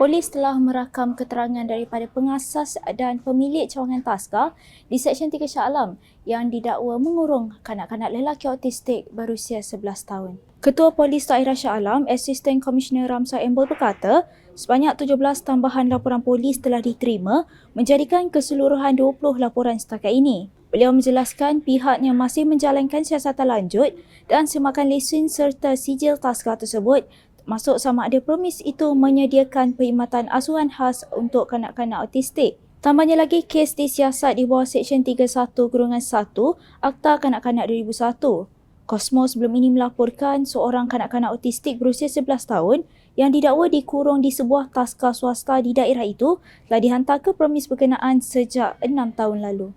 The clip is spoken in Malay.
Polis telah merakam keterangan daripada pengasas dan pemilik cawangan taska di Seksyen 3 Shah Alam yang didakwa mengurung kanak-kanak lelaki autistik berusia 11 tahun. Ketua Polis Daerah Shah Alam, Assistant Commissioner Ramsai Embol berkata, sebanyak 17 tambahan laporan polis telah diterima menjadikan keseluruhan 20 laporan setakat ini. Beliau menjelaskan pihaknya masih menjalankan siasatan lanjut dan semakan lesen serta sijil taska tersebut masuk sama ada promis itu menyediakan perkhidmatan asuhan khas untuk kanak-kanak autistik. Tambahnya lagi, kes disiasat di bawah Seksyen 31 Kurungan 1 Akta Kanak-Kanak 2001. Kosmos sebelum ini melaporkan seorang kanak-kanak autistik berusia 11 tahun yang didakwa dikurung di sebuah taska swasta di daerah itu telah dihantar ke promis berkenaan sejak 6 tahun lalu.